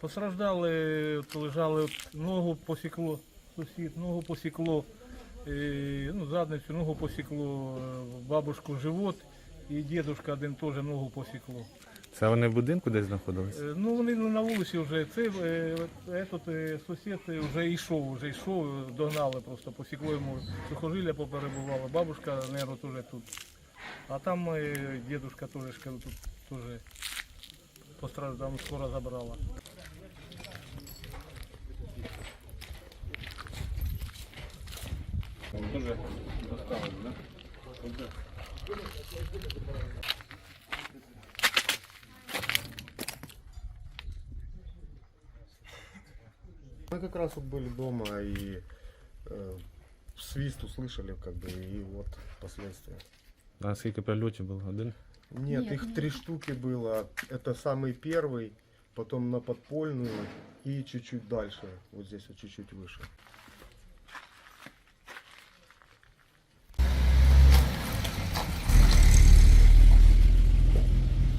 Постраждали, от лежали, ногу посікло, сусід, ногу посікло, е, ну, задницю, ногу посікло, е, бабушку живот і дідушка один теж ногу посікло. Це вони в будинку десь знаходились? Е, Ну вони на вулиці вже цей е, этот, е, сусід е, вже йшов, вже йшов, догнали просто, посікло йому сухожилля поперебувало, бабушка, мабуть, теж тут. А там е, дідушка теж, ж кажу, тут теж постраждав, скоро забрала. Дуже доставили, да? Мы как раз вот были дома и э, свист услышали, как бы, и вот последствия. А скільки прильотів було? Один? Нет, Нет, их нет. три штуки было. Это самый первый, потом на подпольную и чуть-чуть дальше, вот здесь вот чуть-чуть выше.